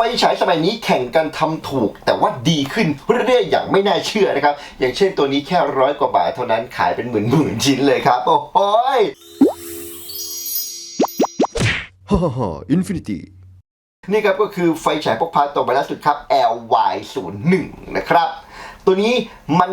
ฟฉายสมัยนี้แข่งกันทำถูก แต่ว่าดีขึ้นเรื่อยๆอย่างไม่น่าเชื่อนะครับ อย่างเช่นตัวนี้แค่ร้อยกว่าบาทเท่านั้นขายเป็นหมื่นๆชิ้นเลยครับ โอ้โหยฮ่าฮ่าฮ่าอินฟินิตี้นี่ครับก็คือไฟฉายพกพาตัวใหม่ล่าสุดครับ LY01 นะครับ ตัวนี้มัน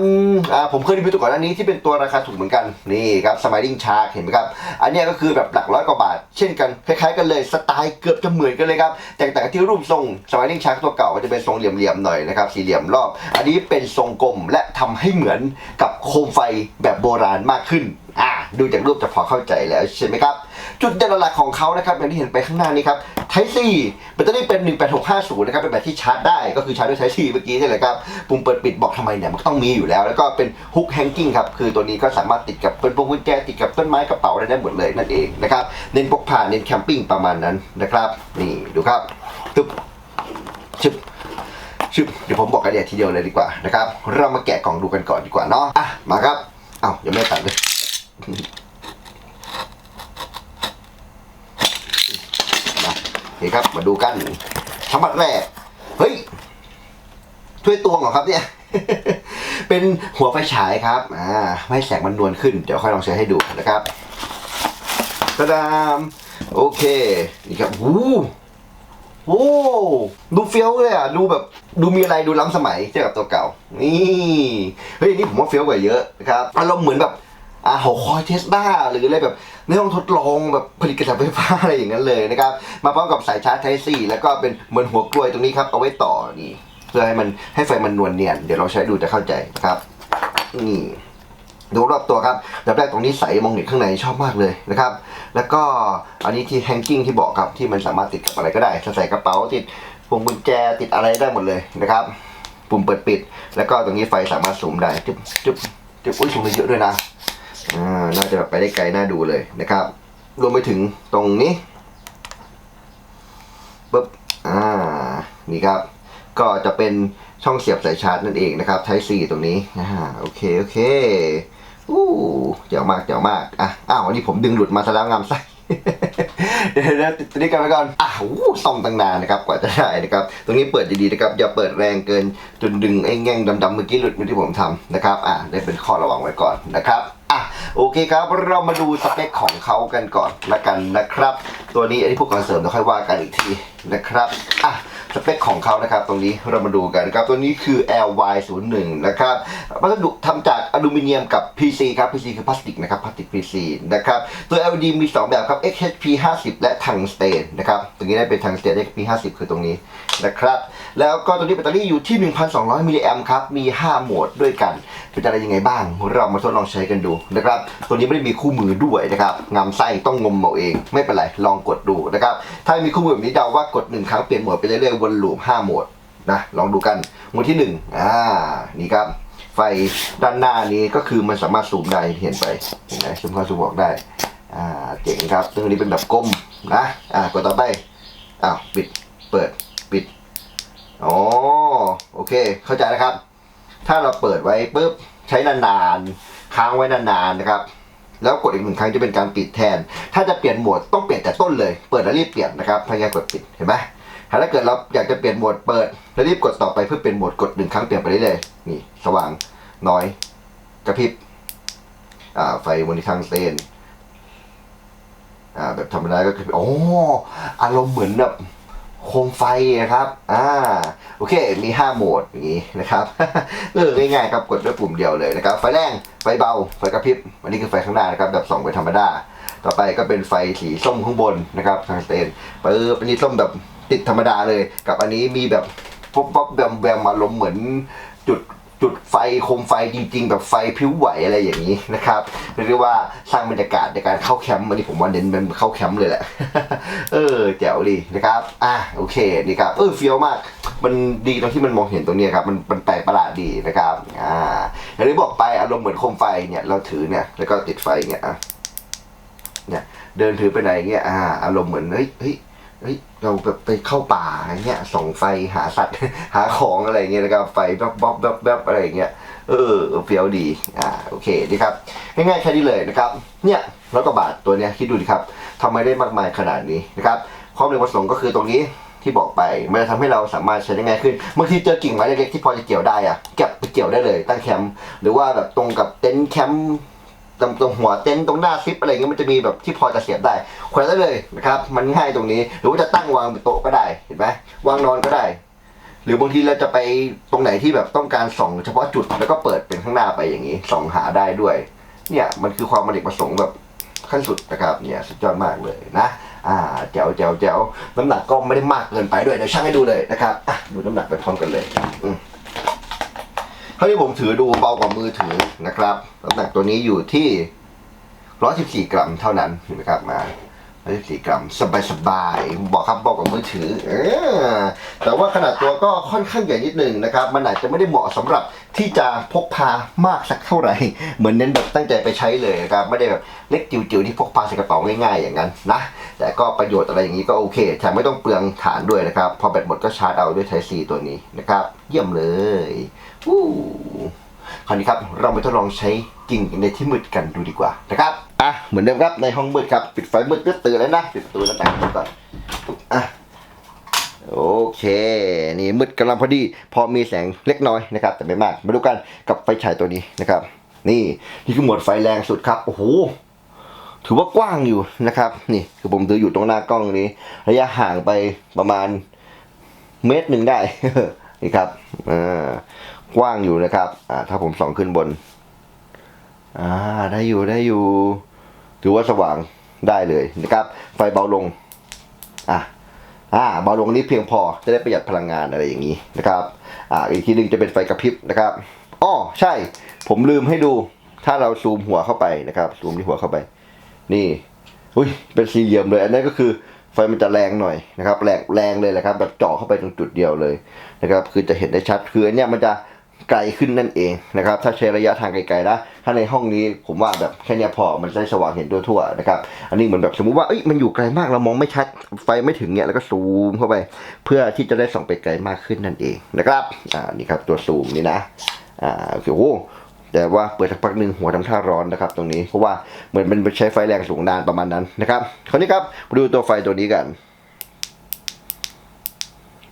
ผมเคยรีวิวตัวก่อนหน้านี้ที่เป็นตัวราคาถูกเหมือนกันนี่ครับ Smiling Shark เห็นไหมครับ อันนี้ก็คือแบบหลักร้อยกว่าบาท เช่นกันคล้ายๆกันเลยสไตล์เกือบจะเหมือนกันเลยครับแต่ต่างที่รูปทรง Smiling Shark ตัวเก่าก็จะเป็นทรงเหลี่ยมๆหน่อยนะครับสี่เหลี่ยมรอบ อันนี้เป็นทรงกลมและทำให้เหมือนกับโคมไฟแบบโบราณมากขึ้น อ่าดูจากรูปจะพอเข้าใจแล้วใช่ไหมครับ จุดเด่นหลักของเขานะครับอย่างที่เห็นไปข้างหน้านี้ครับ Type C แบตเตอรี่เป็น 18650 นะครับ เป็นแบบที่ชาร์จได้ ก็คือชาร์จด้วย Type C เมื่อกี้นี่แหละครับ ปุ่มเปิดปิดบอกทำไมเนี่ย มันต้องมีอยู่แล้ว แล้วก็เป็นฮุกแฮงกิ้งครับ คือตัวนี้ก็สามารถติดกับเป็นพวกกุญแจติดกับต้นไม้กระเป๋าอะไรได้หมดเลยนั่นเองนะครับ เน้นพกพา เน้นแคมปิ้งประมาณนั้นนะครับ นี่ดูครับตึ๊บชึบชึบเดี๋ยวผมบอกกันเดียทีเดียวเลยดีกว่านะครับ เรามาแกะกล่องดูกันก่อนดีกว่าเนาะ อะ มาครับ เอ้ายังไม่ตัดเลยมา โอเคครับ มาดูกันฉบับแรก เฮ้ยถ้วยตวงเหรอครับเนี่ย เป็นหัวไฟฉายครับ อ่าไม่ให้แสงมันนวลขึ้น เดี๋ยวค่อยลองใช้ให้ดูนะครับตะดามโอเค นี่ครับหูโอ้ดูเฟี้ยวเลยอะ ดูแบบ ดูมีอะไร ดูล้ำสมัยเทียบกับตัวเก่า นี่ เฮ้ยนนี่ผมว่าเฟี้ยวกว่าเยอะนะครับ อารมณ์เหมือนแบบ อ่าหอคอยเทสลาหรืออะไรแบบในห้องทดลองแบบผลิตกระแสไฟฟ้าอะไรอย่างนั้นเลยนะครับ มาพร้อมกับสายชาร์จไทซีแล้วก็เป็นเหมือนหัวกล้วยตรงนี้ครับเอาไว้ต่อนี่เพื่อให้มันให้ไฟมันนวลเนียนเดี๋ยวเราใช้ดูจะเข้าใจนะครับนี่ดูรอบตัวครับแบบแรกตรงนี้ใสมองเห็นข้างในชอบมากเลยนะครับ แล้วก็อันนี้ที่แฮงกิ้งที่บอกครับที่มันสามารถติดกับอะไรก็ได้จะใส่กระเป๋าติดพวงกุญแจติดอะไรได้หมดเลยนะครับ ปุ่มเปิดปิด แล้วก็ตรงนี้ไฟสามารถสูมได้จุ๊บจุ๊บจุ๊บอุ้ยสูงได้เยอะด้วยนะ อ่าน่าจะแบบไปได้ไกลน่าดูเลยนะครับ รวมไปถึงตรงนี้ปึ๊บอ่านี่ครับ ก็จะเป็นช่องเสียบสายชาร์จนั่นเองนะครับ Type C ตรงนี้อ่าโอเคโอเคอู้เจ๋วมากเจ๋วมากอะอ้าววันนี้ผมดึงหลุดมาซะแล้วงามไส้เดี๋ยวเดี๋ยวติดตัวนี้กันไว้ก่อนอ้าวซ่อมตั้งนานนะครับกว่าจะได้นะครับ ตรงนี้เปิดดีๆนะครับ อย่าเปิดแรงเกินจนดึงไอ้แง่งดำๆเมื่อกี้หลุดเมือที่ผมทำนะครับ อะได้เป็นข้อระวังไว้ก่อนนะครับ โอเคครับ เรามาดูสเปคของเขากันก่อนละกันนะครับตัวนี้อันนี้พวกคอนเสริมเดี๋ยวค่อยว่ากันอีกทีนะครับอะสเปคของเขานะครับ ตรงนี้เรามาดูกันนะครับ ตัวนี้คือ LY01 นะครับวัสดุทำจากอลูมิเนียมกับ PC ครับ PC คือพลาสติกนะครับพลาสติก PC นะครับ ตัว LED มี 2 แบบครับ XHP 50และทังสเตนนะครับ ตรงนี้ได้เป็นทังสเตน XHP 50 คือตรงนี้นะครับ แล้วก็ตัวนี้แบตเตอรี่อยู่ที่ 1,200 มิลลิแอมครับ มี 5 โหมดด้วยกัน เป็นอะไรยังไงบ้าง เรามาทดลองใช้กันดูนะครับ ตัวนี้ไม่ได้มีคู่มือด้วยนะครับ งามไส้ต้องงมเอาเอง ไม่เป็นไร ลองกดดูนะครับ ถ้ามีคู่มือแบบนี้เดาว่ากดหนึ่งครั้งเปลี่ยนโหมดไปเรื่อยๆวนลูป5โหมดนะลองดูกันโหมดที่1อ่านี่ครับ ไฟด้านหน้านี้ก็คือมันสามารถซูมได้เห็นไปเห็นไหมซูมเข้าซูมออกได้อ่าเจ๋งครับซึ่งอันนี้เป็นแบบก้มนะอ่ากดต่อไปอ้าวปิดเปิดปิดอ๋อโอเค เข้าใจนะครับ ถ้าเราเปิดไว้ปุ๊บใช้นานๆค้างไว้นานๆนะครับ แล้วกดอีกหนึ่งครั้งจะเป็นการปิดแทน ถ้าจะเปลี่ยนโหมดต้องเปลี่ยนแต่ต้นเลย เปิดแล้วรีบเปลี่ยนนะครับพยายามกดปิดเห็นไหมถ้าเกิดเราอยากจะเปลี่ยนโหมดเปิดแล้วรีบกดต่อไปเพื่อเปลี่ยนโหมดกดหนึ่งครั้งเปลี่ยนไปเรื่อยนี่สว่างน้อยกระพริบอ่าไฟบนทางเส้นอ่าแบบธรรมดาก็คือโอ้อารมณ์เหมือนแบบ โคมไฟนะครับ อ่า โอเค มี 5 โหมดอย่างนี้นะครับเออง่ายๆครับ กดด้วยปุ่มเดียวเลยนะครับ ไฟแรงไฟเบา ไฟกระพริบ อันนี้คือไฟข้างหน้านะครับ แบบส่องไปธรรมดา ต่อไปก็เป็นไฟสีส้มข้างบนนะครับทางสเตนปึ๊บอันนี้ส้มแบบติดธรรมดาเลย กับอันนี้มีแบบป๊บป๊บแบมแบมมาลมเหมือนจุด จุดไฟโคมไฟจริง ๆ แบบไฟพิ้วไหวอะไรอย่างนี้นะครับเรียกว่าสร้างบรรยากาศในการเข้าแคมป์อันนี้ผมว่าเน้นเป็นเข้าแคมป์เลยแหละ เออแจ๋วดีนะครับอะโอเคนี่ครับเออเฟี้ยวมาก มันดีตรงที่มันมองเห็นตรงนี้ครับมันมันแปลกประหลาดดีนะครับอ่าอย่างที่บอกไปอารมณ์เหมือนโคมไฟเนี่ยเราถือเนี่ยแล้วก็ติดไฟเนี่ยอะเนี่ยเดินถือไปไหนเงี้ยอ่าอารมณ์เหมือนเฮ้ยเฮ้ย เฮ้ยเราแบบไปเข้าป่าเงี้ยส่องไฟหาสัตว์ หาของอะไรเงี้ยแล้วก็ไฟแบ๊บบ๊อบแบ๊บแบ๊บอะไรเงี้ยเออเฟี้ยวดีอ่าโอเคดีครับง่ายๆแค่นี้เลยนะครับ เนี่ยร้อยกว่าบาทตัวเนี้ยคิดดูดิครับทำไมได้มากมายขนาดนี้นะครับความหนึ่งประสงค์ก็คือตรงนี้ที่บอกไปมันจะทำให้เราสามารถใช้ได้ง่ายขึ้นบางทีเจอกิ่งไม้เล็กๆที่พอจะเกี่ยวได้อะเก็บไปเกี่ยวได้เลย ตั้งแคมป์หรือว่าแบบตรงกับเต็นท์แคมป์ ตรงตรงหัวเต็นท์ตรงหน้าซิปอะไรเงี้ยมันจะมีแบบที่พอจะเสียบได้แขวนได้เลยนะครับมันง่ายตรงนี้ หรือว่าจะตั้งวางบนโต๊ะก็ได้เห็นไหมวางนอนก็ได้ หรือบางทีเราจะไปตรงไหนที่แบบต้องการส่องเฉพาะจุดแล้วก็เปิดเป็นข้างหน้าไปอย่างนี้ส่องหาได้ด้วย เนี่ยมันคือความอเนกประสงค์แบบขั้นสุดนะครับเนี่ยสุดยอดมากเลยนะอ่าแจ๋วแจ๋วแจ๋วน้ำหนักก็ไม่ได้มากเกินไปด้วยเดี๋ยวช่างให้ดูเลยนะครับอะดูน้ำหนักไปพร้อมกันเลยอืม เท่าที่ผมถือดูเบากว่ามือถือนะครับน้ำหนักตัวนี้อยู่ที่ 114 กรัมเท่านั้นเห็นไหมครับมา114กรัมสบายสบายๆบอกครับเบากว่ามือถือเออแต่ว่าขนาดตัวก็ค่อนข้างใหญ่นิดหนึ่งนะครับ มันอาจจะไม่ได้เหมาะสำหรับที่จะพกพามากสักเท่าไหร่ เหมือนเน้นแบบตั้งใจไปใช้เลยนะครับ ไม่ได้แบบเล็กจิ๋วๆที่พกพาใส่กระเป๋าง่ายๆ อย่างนั้นนะ แต่ก็ประโยชน์อะไรอย่างนี้ก็โอเคแถมไม่ต้องเปลืองฐานด้วยนะครับ พอแบตหมดก็ชาร์จเอาด้วย Type C ตัวนี้นะครับ เยี่ยมเลย คราวนี้ครับเราไปทดลองใช้กิ่งในที่มืดกันดูดีกว่านะครับอะเหมือนเดิมครับในห้องมืดครับปิดไฟมืดก็ตื่นแล้วนะปิดประตูหน้าต่างก่อนอะโอเค นี่มืดกำลังพอดี พอมีแสงเล็กน้อยนะครับ แต่ไม่มาก มาดูกันกับไฟฉายตัวนี้นะครับ นี่นี่คือหมดไฟแรงสุดครับโอ้โหถือว่ากว้างอยู่นะครับ นี่คือผมถืออยู่ตรงหน้ากล้องนี้ ระยะห่างไปประมาณเมตรหนึ่งได้นี่ครับอ่า กว้างอยู่นะครับอ่าถ้าผมส่องขึ้นบนอ่าได้อยู่ได้อยู่ ถือว่าสว่างได้เลยนะครับ ไฟเบาลงอะอ่าเบาลงนี้เพียงพอจะได้ประหยัดพลังงานอะไรอย่างนี้นะครับอ่าอีกทีหนึ่งจะเป็นไฟกระพริบนะครับอ้อใช่ ผมลืมให้ดู ถ้าเราซูมหัวเข้าไปนะครับซูมที่หัวเข้าไป นี่อุ้ยเป็นสี่เหลี่ยมเลย อันนี้ก็คือไฟมันจะแรงหน่อยนะครับ แรงแรงเลยแหละครับ แบบเจาะเข้าไปตรงจุดเดียวเลยนะครับ คือจะเห็นได้ชัดคืออันเนี้ยมันจะ ไกลขึ้นนั่นเองนะครับ ถ้าใช้ระยะทางไกลๆนะถ้าในห้องนี้ผมว่าแบบแค่นี้พอมันจะได้สว่างเห็นทั่วๆนะครับ อันนี้เหมือนแบบสมมุติว่าเอ้ยมันอยู่ไกลมากเรามองไม่ชัดไฟไม่ถึงเนี่ยแล้วก็ซูมเข้าไป เพื่อที่จะได้ส่องไปไกลมากขึ้นนั่นเองนะครับอ่านี่ครับตัวซูมนี่นะอ่าโอเคโอ้แต่ว่าเปิดสักพักหนึ่งหัวทำท่าร้อนนะครับ ตรงนี้เพราะว่าเหมือนมันใช้ไฟแรงสูงนานประมาณนั้นนะครับคราวนี้ครับมาดูตัวไฟตัวนี้กัน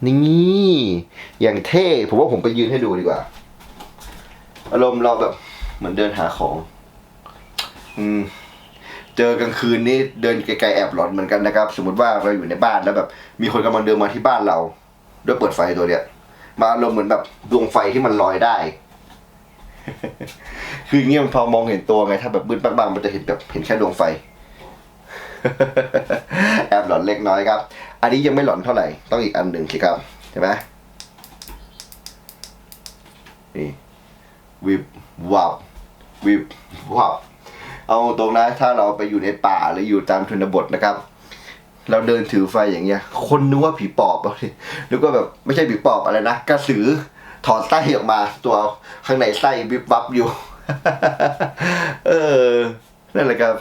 นี่อย่างเท่ผมว่าผมไปยืนให้ดูดีกว่า อารมณ์เราแบบเหมือนเดินหาของ อืม เจอกลางคืนนี่เดินไกลๆแอบหลอนเหมือนกันนะครับ สมมติว่าเราอยู่ในบ้านแล้วแบบ มีคนกำลังเดินมาที่บ้านเราด้วยเปิดไฟตัวเนี้ยมาอารมณ์เหมือนแบบดวงไฟที่มันลอยได้ คืออย่างเงี้ยมันพอมองเห็นตัวไงถ้าแบบมืดบางๆมันจะเห็นแบบเห็นแค่ดวงไฟ แอบหลอนเล็กน้อยครับ อันนี้ยังไม่หลอนเท่าไหร่ ต้องอีกอันหนึ่งสิครับเห็นไหมนี่วิบวับวิบวับเอาตรงนะถ้าเราไปอยู่ในป่าหรืออยู่ตามชนบทนะครับ เราเดินถือไฟอย่างเงี้ย คนนึกว่าผีปอบเอาดินึกว่าแบบไม่ใช่ผีปอบอะไรนะกระสือถอดไส้ออกมาตัวข้างในไส้วิบวับอยู่ เออนั่นแหละครับ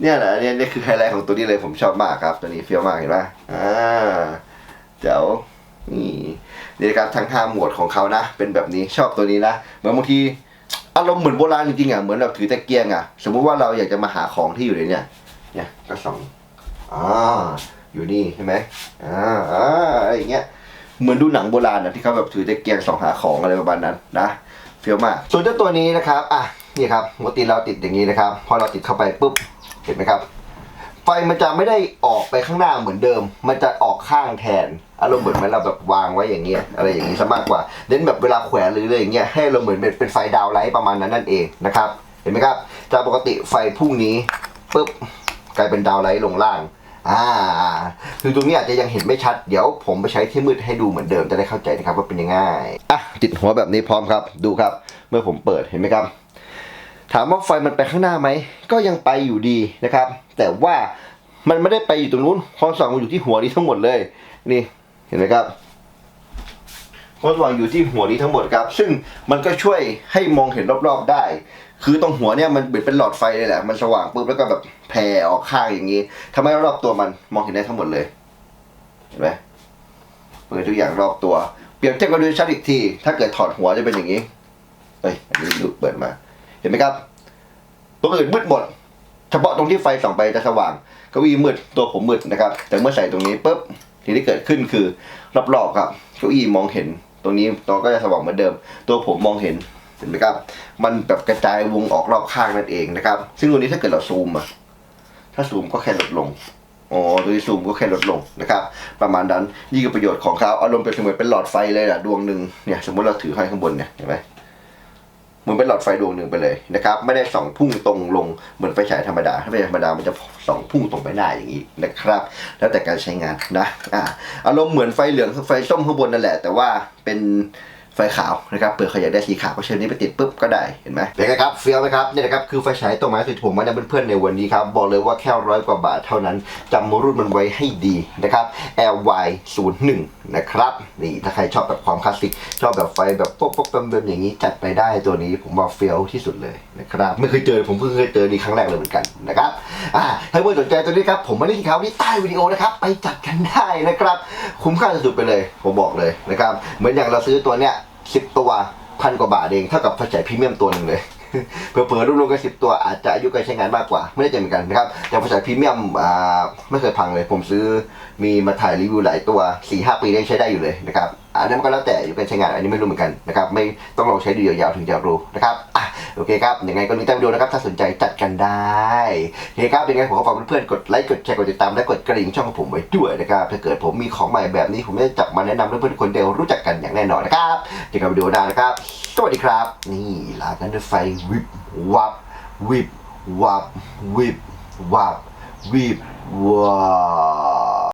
เนี่ยแหละเนี่ยนี่คือไฮไลท์ของตัวนี้เลยผมชอบมากครับ ตัวนี้เฟี้ยวมากเห็นไหมอ่าเจ๋วนี่นี่ครับทั้งห้าหมวดของเขานะ เป็นแบบนี้ชอบตัวนี้นะเหมือนบางทีอารมณ์เหมือนโบราณจริงๆอะเหมือนแบบถือตะเกียงอะ สมมุติว่าเราอยากจะมาหาของที่อยู่ในเนี่ยเนี่ยก็ส่องอ่าอยู่นี่ใช่ไหมอ่าอ่าอะไรอย่างเงี้ยเหมือนดูหนังโบราณนะที่เขาแบบถือตะเกียงส่องหาของอะไรประมาณนั้นนะเฟี้ยวมากส่วนเจ้าตัวนี้นะครับอะนี่ครับปกติเราติดอย่างนี้นะครับ พอเราติดเข้าไปปุ๊บ ห็นไหมครับ ไฟมันจะไม่ได้ออกไปข้างหน้าเหมือนเดิม มันจะออกข้างแทน อารมณ์เหมือนเราแบบวางไว้อย่างเงี้ยอะไรอย่างนี้ซะมากกว่าเน้นแบบเวลาแขวนหรืออะไรอย่างเงี้ยให้เราเหมือนเป็นเป็นไฟดาวไลท์ประมาณนั้นนั่นเองนะครับ เห็นไหมครับจากปกติไฟพุ่งนี้ปุ๊บกลายเป็นดาวไลท์ลงล่างอ่าคือตรงนี้อาจจะยังเห็นไม่ชัด เดี๋ยวผมไปใช้ที่มืดให้ดูเหมือนเดิมจะได้เข้าใจนะครับว่าเป็นยังไงอะติดหัวแบบนี้พร้อมครับ ดูครับ เมื่อผมเปิดเห็นไหมครับ ถามว่าไฟมันไปข้างหน้าไหม ก็ยังไปอยู่ดีนะครับ แต่ว่ามันไม่ได้ไปอยู่ตรงนู้นความสว่างมันอยู่ที่หัวนี้ทั้งหมดเลย นี่เห็นไหมครับความสว่างอยู่ที่หัวนี้ทั้งหมดครับ ซึ่งมันก็ช่วยให้มองเห็นรอบๆได้ คือตรงหัวเนี่ยมันเหมือนเป็นหลอดไฟเลยแหละ มันสว่างปุ๊บแล้วก็แบบแผ่ออกข้างอย่างนี้ทำให้รอบตัวมันมองเห็นได้ทั้งหมดเลย เห็นไหมเปิดทุกอย่างรอบตัว เปรียบเทียบกันดูชัดอีกที ถ้าเกิดถอดหัวจะเป็นอย่างนี้เอ้ยอันนี้ดูเปิดมา เห็นไหมครับตัวอื่นมืดหมด เฉพาะตรงที่ไฟส่องไปจะสว่างเก้าอี้มืดตัวผมมืดนะครับ แต่เมื่อใส่ตรงนี้ปุ๊บสิ่งที่เกิดขึ้นคือรอบๆครับเก้าอี้มองเห็น ตรงนี้ตัวก็จะสว่างเหมือนเดิม ตัวผมมองเห็นเห็นไหมครับ มันแบบกระจายวงออกรอบข้างนั่นเองนะครับ ซึ่งตัวนี้ถ้าเกิดเราซูมอะถ้าซูมก็แค่ลดลงอ๋อตัวที่ซูมก็แค่ลดลงนะครับ ประมาณนั้นนี่คือประโยชน์ของเขาอารมณ์เป็นเสมือนเป็นหลอดไฟเลยอะดวงหนึ่งเนี่ยสมมติเราถือให้ข้างบนเนี่ยเห็นไหม มือนเป็นหลอดไฟดวงหนึ่งไปเลยนะครับไม่ได้ส่องพุ่งตรงลงเหมือนไฟฉายธรรมดาถ้าไฟฉายธรรมดามันจะส่องพุ่งตรงไปหน้าอย่างนี้นะครับ แล้วแต่การใช้งานนะอ่าอารมณ์เหมือนไฟเหลืองไฟส้มข้างบนนั่นแหละ แต่ว่าเป็นไฟขาวนะครับเผื่อใครอยากได้สีขาวก็เชิญนี้ไปติดปุ๊บก็ได้เห็นไหมเป็นไงครับเฟี้ยวไหมครับเนี่ยนะครับคือไฟฉายตรงไม้สุดผมมาเนี่ยเพื่อนๆในวันนี้ครับบอกเลยว่าแค่ร้อยกว่าบาทเท่านั้นจำรุ่นมันไว้ให้ดีนะครับ LY 0 1 นะครับนี่ถ้าใครชอบแบบความคลาสสิกชอบแบบไฟแบบป๊อกๆเบิ่มๆอย่างนี้จัดไปได้ตัวนี้ผมว่าเฟี้ยวที่สุดเลยนะครับไม่เคยเจอผมเพิ่งเคยเจอนี่ครั้งแรกเลยเหมือนกันนะครับอ่าถ้าเพื่อนสนใจตัวนี้ครับผมมาเล่นเขาที่ใต้วิดีโอนะครับไปจัดกันได้นะครับ คุ้มค่าสุดไปเลยผมบอกเลยนะครับเหมือนอย่างเราซื้อตัวเนี้ยสิบตัวพันกว่าบาทเองเท่ากับไฟฉายพรีเมียมตัวหนึ่งเลย เผื่อๆรวมๆกันสิบตัวอาจจะอายุการใช้งานมากกว่า ไม่ได้เจเหมือนกันนะครับแต่ไฟฉายพรีเมียมไม่เคยพังเลย ผมซื้อมีมาถ่ายรีวิวหลายตัว4-5หปีได้ใช้ได้อยู่เลยนะครับ อันนั้นก็แล้วแต่อายุการใช้งานอันนี้ไม่รู้เหมือนกันนะครับไม่ต้องลองใช้ดูยาวๆถึงจะรู้นะครับอะโอเคครับยังไงก็ลิงก์ใต้วิดีโอนะครับถ้าสนใจจัดกันได้โอเคครับยังไงผมขอฝากเพื่อนๆกดไลค์กดแชร์กดติดตามและกดกระดิ่งช่องของผมไว้ด้วยนะครับถ้าเกิดผมมีของใหม่แบบนี้ผมจะจับมาแนะนำเพื่อนๆคนเดียวรู้จักกันอย่างแน่นอนนะครับเจอกันวิดีโอหน้านะครับสวัสดีครับ นี่ลากันด้วยไฟวิบวับวิบวับวิบวับวิบวับ